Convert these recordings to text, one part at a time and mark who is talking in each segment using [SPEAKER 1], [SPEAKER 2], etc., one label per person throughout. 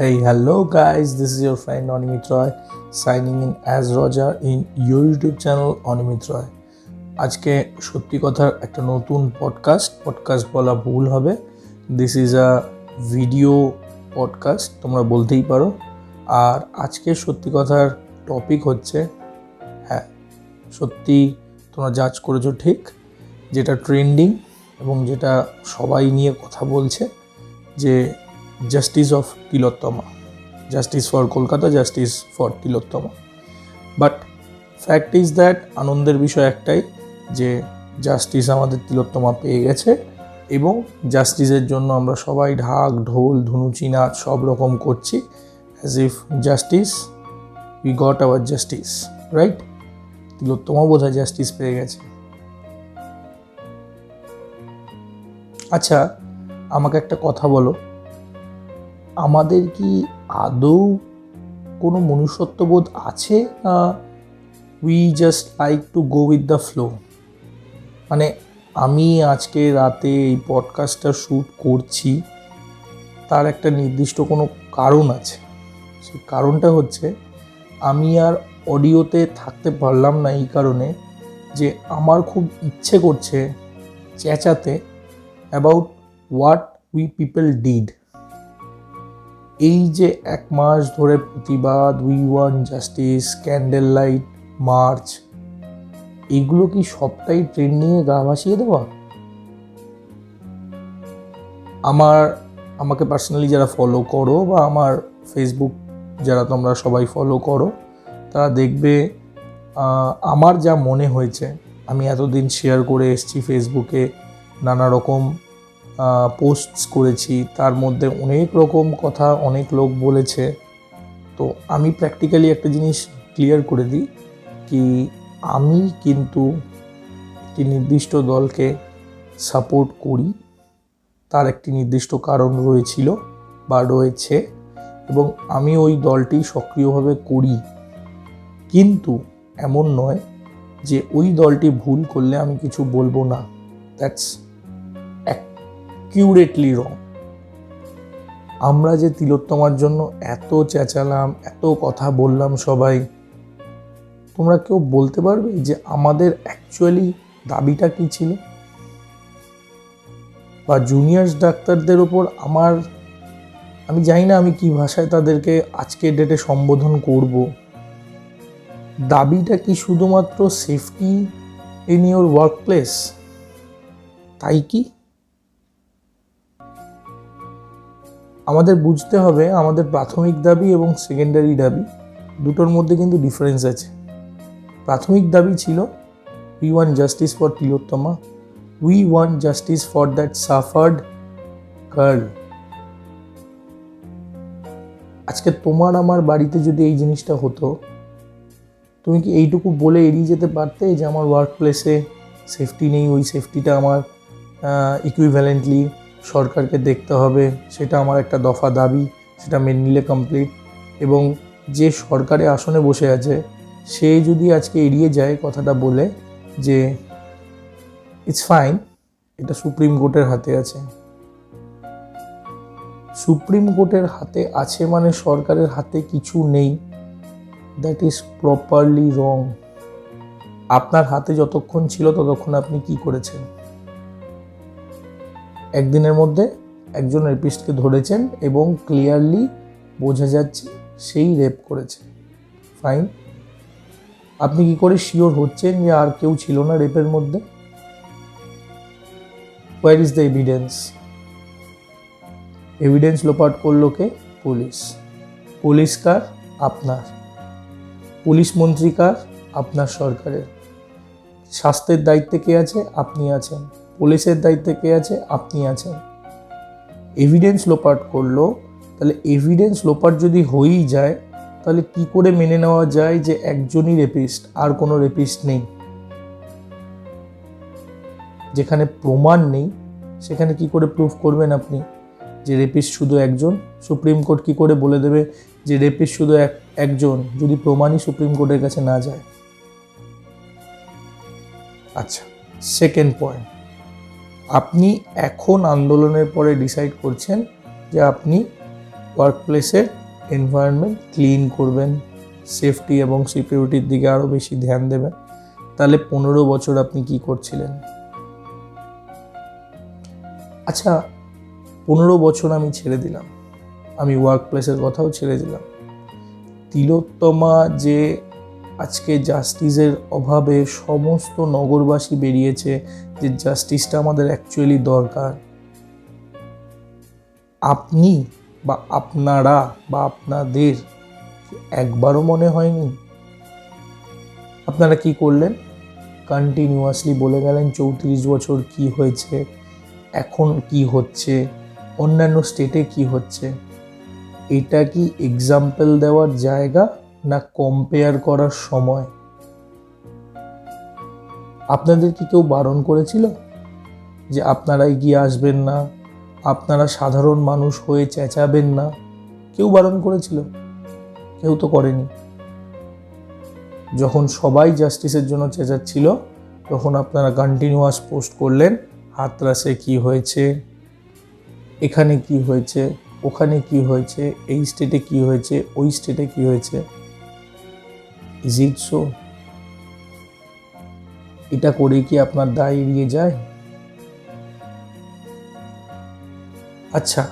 [SPEAKER 1] Hey, hello guys, this is your friend Onimit Roy signing in as Roger in your YouTube channel Roy. আজকে সত্যি কথার একটা নতুন podcast podcast বলা ভুল হবে this is a video podcast তোমরা বলতেই পারো আর আজকে সত্যি কথার টপিক হচ্ছে হ্যাঁ সত্যি তোমরা জাজ করেছ ঠিক যেটা ট্রেন্ডিং এবং যেটা সবাই নিয়ে কথা বলছে যে justice of Tilottama justice for Kolkata justice for Tilottama but fact is that আনন্দের বিষয় একটাই যে জাস্টিস আমাদের তিলোত্তমা পেয়ে গেছে এবং জাস্টিসের জন্য আমরা সবাই ঢাক, ঢোল ধুনুচি নাচ সব রকম করছি as if justice we got our justice right Tilottama বোধ হয় জাস্টিস পেয়ে গেছে। আচ্ছা আমাকে একটা কথা বলো। আমাদের কি আদৌ কোনো মনুষ্যত্ববোধ আছে, না we just like to go with the flow মানে আমি আজকে রাতে এই পডকাস্টটা শ্যুট করছি, তার একটা নির্দিষ্ট কোনো কারণ আছে। সেই কারণটা হচ্ছে, আমি আর অডিওতে থাকতে পারলাম না এই কারণে যে আমার খুব ইচ্ছে করছে চেঁচাতে about what we people did এই যে এক মাস ধরে প্রতিবাদ we want justice, candle light, march এগুলো কি সবটাই ট্রেন ট্রেন্ডিংয়ে গা ভাসিয়ে দেওয়া? আমার, আমাকে পার্সোনালি যারা ফলো করো বা আমার ফেসবুক যারা তোমরা সবাই ফলো করো, তারা দেখবে আমার যা মনে হয়েছে, আমি এতদিন শেয়ার করে এসেছি ফেসবুকে নানা রকম পোস্টস করেছি, তার মধ্যে অনেক রকম কথা অনেক লোক বলেছে। তো আমি প্র্যাকটিক্যালি একটা জিনিস ক্লিয়ার করে দিই কি আমি কিন্তু একটি নির্দিষ্ট দলকে সাপোর্ট করি, তার একটি নির্দিষ্ট কারণ রয়েছিল বা রয়েছে এবং আমি ওই দলটি সক্রিয়ভাবে করি। কিন্তু এমন নয় যে ওই দলটি ভুল করলে আমি কিছু বলব না। দ্যাটস অ্যাকিউরেটলি রং আমরা যে তিলোত্তমার জন্য এত চেঁচালাম, এত কথা বললাম সবাই, তোমরা কেউ বলতে পারবে যে আমাদের অ্যাকচুয়ালি দাবিটা কি ছিল? বা জুনিয়র্স ডাক্তারদের ওপর আমার, আমি জানি না আমি কি ভাষায় তাদেরকে আজকের ডেটে সম্বোধন করব। দাবিটা কি শুধুমাত্র safety in your workplace তাই কি? আমাদের বুঝতে হবে আমাদের প্রাথমিক দাবি এবং সেকেন্ডারি দাবি। দুটোর মধ্যে কিন্তু ডিফারেন্স আছে। প্রাথমিক দাবি ছিল we want justice for Tilottama. We want justice for that suffered girl আজকে তোমার আমার বাড়িতে যদি এই জিনিসটা হতো, তুমি কি এইটুকু বলে এড়িয়ে যেতে পারতে যে আমার ওয়ার্ক প্লেসে সেফটি নেই, ওই সেফটিটা আমার ইকুইভ্যালেন্টলি সরকারকে দেখতে হবে, সেটা আমার একটা দফা দাবি, সেটা মেনে নিলে কমপ্লিট এবং যে সরকারে আসনে বসে আছে, সে যদি আজকে এড়িয়ে যায় কথাটা বলে যে ইটস ফাইন এটা সুপ্রিম কোর্টের হাতে আছে। সুপ্রিম কোর্টের হাতে আছে মানে সরকারের হাতে কিছু নেই। দ্যাট ইজ প্রপারলি রং আপনার হাতে যতক্ষণ ছিল ততক্ষণ আপনি কি করেছেন? একদিনের মধ্যে একজন রেপিস্টকে ধরেছেন এবং ক্লিয়ারলি বোঝা যাচ্ছে সেই রেপ করেছে। ফাইন। আপনি কি করে শিওর হচ্ছেন যে আর কেউ ছিল না রেপের মধ্যে? Where is the evidence evidence লোপাট করল কে? পুলিশ। পুলিশ কার? আপনার। পুলিশ মন্ত্রী কার? আপনার সরকারের। স্বাস্থ্যের দায়িত্বে কে আছে? আপনি আছেন। পুলিশের দায়িত্বে কে আছে? আপনি আছেন। এভিডেন্স লোপাট করল। তাহলে এভিডেন্স লোপাট যদি হয়েই যায়, তাহলে কি করে মেনে নেওয়া যায় যে একজনই রেপিস্ট আর কোনো রেপিস্ট নেই? যেখানে প্রমাণ নেই, সেখানে কি করে প্রুফ করবেন আপনি যে রেপিস্ট শুধু একজন? সুপ্রিম কোর্ট কি করে বলে দেবে যে রেপিস্ট শুধু এক, একজন, যদি প্রমাণই সুপ্রিম কোর্টের কাছে না যায়? আচ্ছা সেকেন্ড পয়েন্ট আপনি এখন আন্দোলনের পরে ডিসাইড করছেন যে আপনি ওয়ার্ক প্লেসের এনভায়রনমেন্ট ক্লিন করবেন সেফটি এবং সিকিউরিটির দিকে আরও বেশি ধ্যান দেবেন, তাহলে পনেরো বছর আপনি কি করছিলেন? আচ্ছা পনেরো বছর আমি ছেড়ে দিলাম, আমি ওয়ার্ক প্লেসের কথাও ছেড়ে দিলাম। তিলোত্তমা যে আজকে জাস্টিসের অভাবে সমস্ত নগরবাসী বেরিয়েছে যে জাস্টিসটা আমাদের অ্যাকচুয়ালি দরকার। আপনি বা আপনারা বা আপনাদের একবারও মনে হয়নি? আপনারা কি করলেন? কন্টিনিউয়াসলি বলে গেলেন চৌত্রিশ বছর কি হয়েছে, এখন কি হচ্ছে, অন্যান্য স্টেটে কি হচ্ছে। এটা কি এক্সাম্পল দেওয়ার জায়গা? না কম্পেয়ার করার সময়? আপনাদের কি কেউ বারণ করেছিল? যে আপনারা এগিয়ে আসবেন না, আপনারা সাধারণ মানুষ হয়ে চেঁচাবেন না? কেউ বারণ করেছিল? কেউ তো করেনি। যখন সবাই জাস্টিসের জন্য চেঁচাচ্ছিল, তখন আপনারা কন্টিনিউয়াস পোস্ট করলেন, হাতরাসে কি হয়েছে? এখানে কি হয়েছে? ওখানে কি হয়েছে? এই স্টেটে কি হয়েছে? ওই স্টেটে কি হয়েছে? ইজ এটা করে কি আপনার দায় এড়িয়ে যায়? আচ্ছা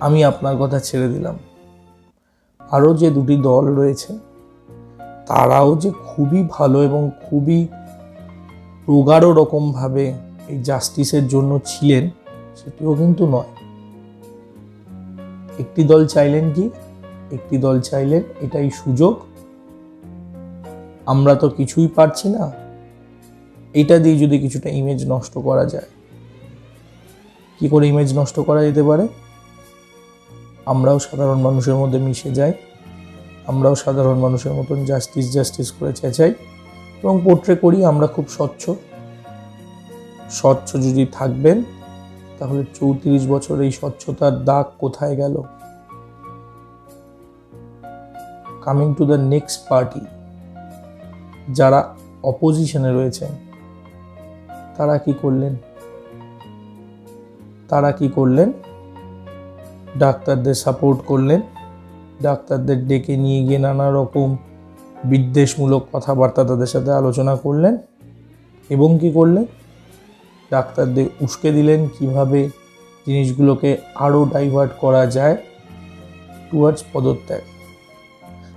[SPEAKER 1] আমি আপনার কথা ছেড়ে দিলাম। আরও যে দুটি দল রয়েছে, তারাও যে খুবই ভালো এবং খুবই প্রগাঢ় রকমভাবে এই জাস্টিসের জন্য ছিলেন, সেটিও কিন্তু নয়। একটি দল চাইলেন কি? একটি দল চাইলেন এটাই সুযোগ। আমরা তো কিছুই পারছি না। এটা দিয়ে যদি কিছুটা ইমেজ নষ্ট করা যায়, কি করে ইমেজ নষ্ট করা যেতে পারে? আমরাও সাধারণ মানুষের মধ্যে মিশে যাই, আমরাও সাধারণ মানুষের মতন জাস্টিস জাস্টিস করে চেঁচাই এবং পোট্রে করি আমরা খুব স্বচ্ছ। স্বচ্ছ যদি থাকবেন, তাহলে চৌত্রিশ বছর এই স্বচ্ছতার দাগ কোথায় গেল? Coming to the next party যারা অপোজিশনে রয়েছেন তারা কি করলেন? তারা কি করলেন? ডাক্তারদের সাপোর্ট করলেন, ডাক্তারদের ডেকে নিয়ে গিয়ে নানা রকম বিদ্বেষমূলক কথাবার্তা তাদের সাথে আলোচনা করলেন এবং কি করলেন? ডাক্তারদের উস্কে দিলেন কীভাবে জিনিসগুলোকে আরও ডাইভার্ট করা যায় টুয়ার্ডস পদত্যাগ।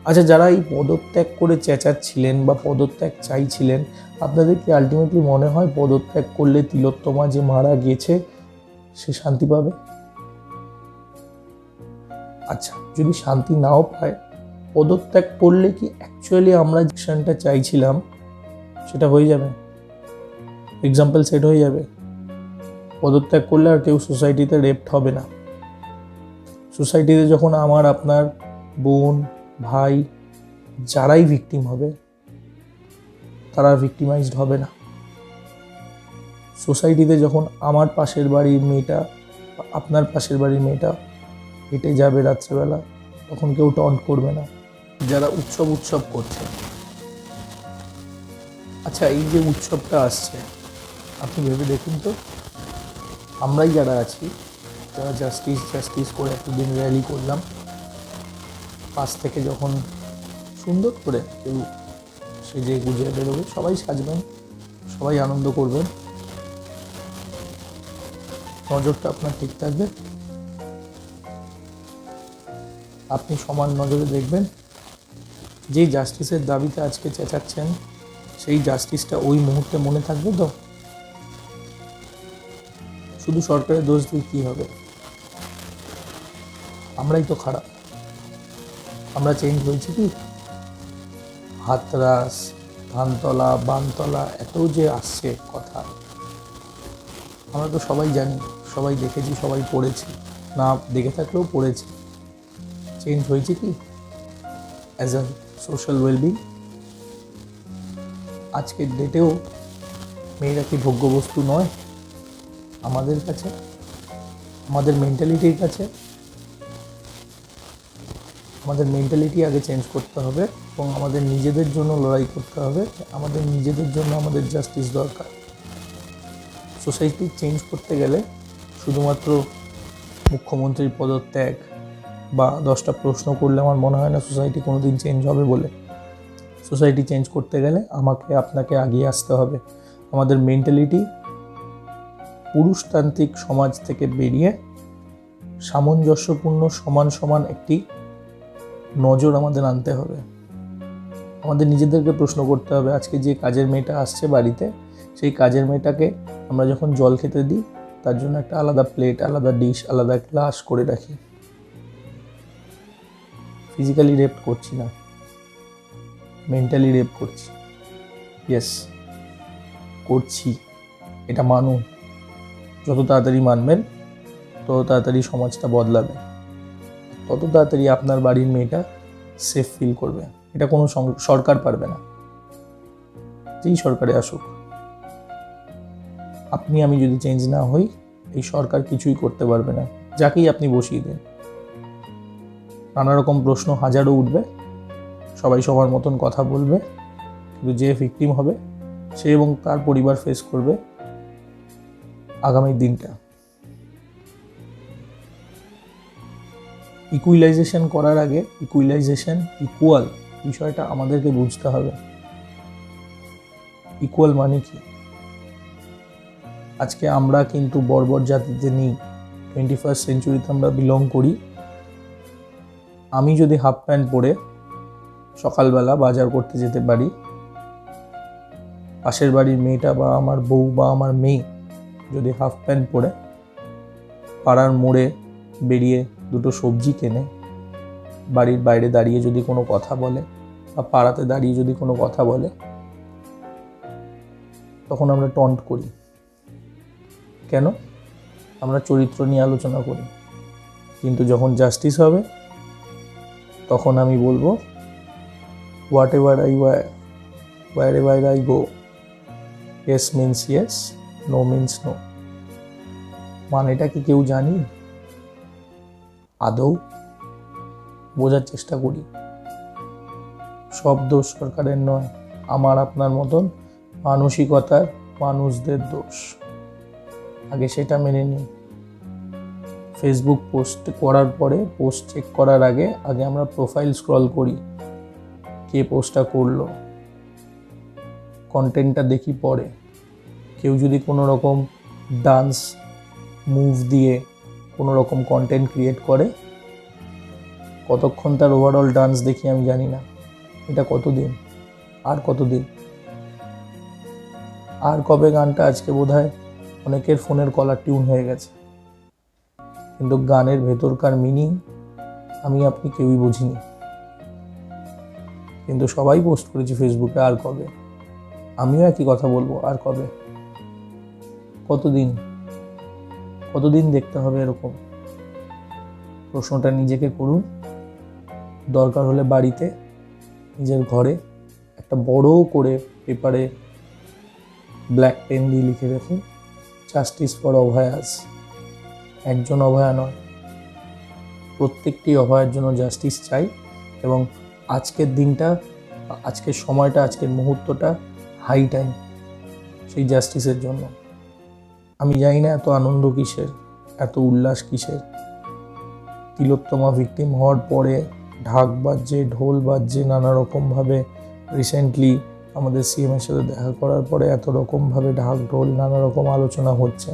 [SPEAKER 1] আচ্ছা যারা এই পদত্যাগ করে চেঁচাচ্ছিলেন বা পদত্যাগ চাইছিলেন, আপনাদের কি আলটিমেটলি মনে হয় পদত্যাগ করলে তিলোত্তমা যে মারা গেছে, সে শান্তি পাবে? আচ্ছা যদি শান্তি নাও পায়, পদত্যাগ করলে কি অ্যাকচুয়ালি আমরা যেটা চাইছিলাম, সেটা হয়ে যাবে? এক্সাম্পল সেট হয়ে যাবে। পদত্যাগ করলে আর কেউ সোসাইটিতে রেপ্ট হবে না। সোসাইটিতে যখন আমার, আপনার বোন ভাই যারাই ভিকটিম হবে, তারা ভিকটিমাইজড হবে না। সোসাইটিতে যখন আমার পাশের বাড়ির মেয়েটা আপনার পাশের বাড়ির মেয়েটা হেঁটে যাবে রাত্রেবেলা, তখন কেউ টন্ট করবে না। যারা উৎসব উৎসব করছে। আচ্ছা এই যে উৎসবটা আসছে, আপনি ভেবে দেখুন তো। আমরাই যারা আছি, যারা জাস্টিস জাস্টিস করে এতদিন র্যালি করলাম পাশ থেকে যখন সুন্দর করে কেউ সেজে গুজে বেরোবে, সবাই সাজবেন, সবাই আনন্দ করবেন। নজরটা আপনার ঠিক থাকবে। আপনি সমান নজরে দেখবেন। যেই জাস্টিসের দাবিতে আজকে চেঁচাচ্ছেন, সেই জাস্টিসটা ওই মুহূর্তে মনে থাকবে তো? শুধু সরকারের দোষ দিয়ে কী হবে? আমরাই তো খারাপ। আমরা চেঞ্জ হয়েছি কি? হাতরাস, ধানতলা, বানতলা, এত যে আসছে কথা। আমরা তো সবাই জানি, সবাই দেখেছি, সবাই পড়েছি। না দেখে থাকলেও পড়েছি। চেঞ্জ হয়েছে কি? অ্যাজ আ সোশ্যাল ওয়েলবিং আজকের ডেটেও মেয়েরা কি ভোগ্যবস্তু নয়? আমাদের কাছে, আমাদের মেন্টালিটির কাছে। আমাদের মেন্টালিটি আগে চেঞ্জ করতে হবে এবং আমাদের নিজেদের জন্য লড়াই করতে হবে। আমাদের নিজেদের জন্য আমাদের জাস্টিস দরকার। সোসাইটি চেঞ্জ করতে গেলে শুধুমাত্র মুখ্যমন্ত্রীর পদত্যাগ বা দশটা প্রশ্ন করলে আমার মনে হয় না সোসাইটি কোনো দিন চেঞ্জ হবে বলে। সোসাইটি চেঞ্জ করতে গেলে আমাকে, আপনাকে এগিয়ে আসতে হবে। আমাদের মেন্টালিটি পুরুষতান্ত্রিক সমাজ থেকে বেরিয়ে সামঞ্জস্যপূর্ণ সমান সমান একটি নজর আমাদের আনতে হবে। আমাদের নিজেদেরকে প্রশ্ন করতে হবে, আজকে যে কাজের মেয়েটা আসছে বাড়িতে, সেই কাজের মেয়েটাকে আমরা যখন জল খেতে দিই, তার জন্য একটা আলাদা প্লেট আলাদা ডিশ আলাদা গ্লাস করে রাখি। ফিজিক্যালি রেপ করছি না। মেন্টালি রেপ করছি। ইয়েস করছি। এটা মানুন যত তাড়াতাড়ি মানবেন, তত তাড়াতাড়ি সমাজটা বদলাবে। তত তাড়াতাড়ি আপনার বাড়ির মেয়েটা সেফ ফিল করবে। এটা কোনো সরকার পারবে না। যেই সরকারে আসুক। আপনি, আমি যদি চেঞ্জ না হই, এই সরকার কিছুই করতে পারবে না। যাকেই আপনি বসিয়ে দেন। নানা রকম প্রশ্ন হাজারো উঠবে। সবাই সবার মতন কথা বলবে। কিন্তু যে ভিকটিম হবে, সে এবং তার পরিবার ফেস করবে। আগামী দিনটা। ইকুইলাইজেশন করার আগে ইকুইলাইজেশন ইকুয়াল বিষয়টা আমাদেরকে বুঝতে হবে। ইকুয়াল মানে কি? আজকে আমরা কিন্তু বর্বর জাতিতে নেই। টোয়েন্টি ফার্স্ট সেঞ্চুরিতে আমরা বিলং করি। আমি যদি হাফ প্যান্ট পরে সকালবেলা বাজার করতে যেতে পারি, পাশের বাড়ির মেয়েটা বা আমার বউ বা আমার মেয়ে যদি হাফ প্যান্ট পরে পাড়ার মোড়ে বেরিয়ে দুটো সবজি কেনে, বাড়ির বাইরে দাঁড়িয়ে যদি কোনো কথা বলে বা পাড়াতে দাঁড়িয়ে যদি কোনো কথা বলে, তখন আমরা টন্ট করি। কেন? আমরা চরিত্র নিয়ে আলোচনা করি। কিন্তু যখন জাস্টিস হবে, তখন আমি বলব whatever I wherever I go yes means yes no means no মানেটা কি কেউ জানি? আদৌ বোঝার চেষ্টা করি। সব দোষ সরকারের নয়, আমার আপনার মতন মানসিকতার মানুষদের দোষ। আগে সেটা মেনে নিই। ফেসবুক পোস্ট করার পরে পোস্ট চেক করার আগে আগে আমরা প্রোফাইল স্ক্রল করি, কে পোস্টটা করল। কন্টেন্টটা দেখি পরে। কেউ যদি কোনো রকম ডান্স মুভ দিয়ে কোনো রকম কন্টেন্ট ক্রিয়েট করে। কতক্ষণ তার ওভারঅল ডান্স দেখি আমি জানি না। এটা কতদিন? আর কতদিন? আর কবে গানটা? আজকে বোধহয় অনেকের ফোনের কলার টিউন হয়ে গেছে। কিন্তু গানের ভেতরকার মিনিং আমি আপনি কেউই বুঝিনি। কিন্তু সবাই পোস্ট করেছি ফেসবুকে আর কবে? আমিও একই কথা বলব, আর কবে? কতদিন? কতদিন দেখতে হবে এরকম? প্রশ্নটা নিজেকে করুন। দরকার হলে বাড়িতে, নিজের ঘরে একটা বড় করে পেপারে ব্ল্যাক পেন দিয়ে লিখে রাখুন জাস্টিস ফর অভয়াস একজন অভয়া নয়। প্রত্যেকটি অভয়ার জন্য জাস্টিস চাই এবং আজকের দিনটা, আজকের সময়টা, আজকের মুহূর্তটা হাই টাইম সেই জাস্টিসের জন্য। আমি জানি না এত আনন্দ কিসের, এত উল্লাস কিসের। তিলোত্তমা ভিকটিম হওয়ার পরে ঢাক বাজছে, ঢোল বাজছে নানা রকমভাবে রিসেন্টলি আমাদের সিএমের সাথে দেখা করার পরে এত রকমভাবে ঢাক, ঢোল, নানা রকম আলোচনা হচ্ছে।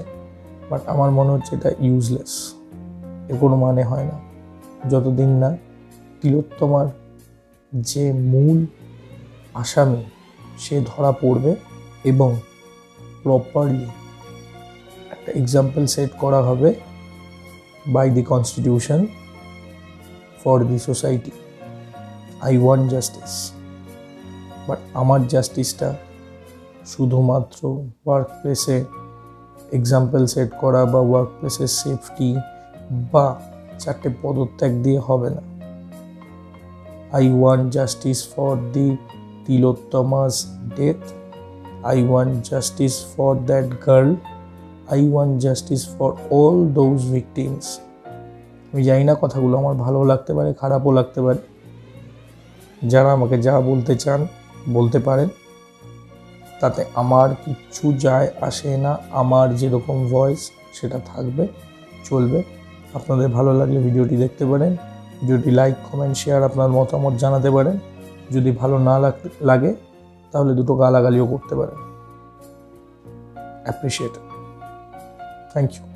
[SPEAKER 1] বাট আমার মনে হচ্ছে এটা ইউজলেস এর কোনো মানে হয় না। যতদিন না তিলোত্তমার যে মূল আসামি, সে ধরা পড়বে এবং প্রপারলি একটা এক্সাম্পল সেট করা হবে by the constitution for the society I want justice but আমার জাস্টিসটা শুধুমাত্র ওয়ার্ক প্লেসে এক্সাম্পল সেট করা বা ওয়ার্ক প্লেসের সেফটি বা চারটে পদত্যাগ দিয়ে হবে না। I want justice for the Tilottama's death I want justice for that girl I want justice for all those victims আমি জানি না কথাগুলো, আমার ভালো লাগতে পারে, খারাপও লাগতে পারে। যারা আমাকে যা বলতে চান, বলতে পারেন। তাতে আমার কিচ্ছু যায় আসে না, আমার যেরকম ভয়েস সেটা থাকবে, চলবে। আপনাদের ভালো লাগলে ভিডিওটি দেখতে পারেন, ভিডিওটি লাইক কমেন্ট শেয়ার আপনার মতামত জানাতে পারেন। যদি ভালো না লাগ- তাহলে দুটো গালাগালিও করতে পারেন। Appreciate Thank you.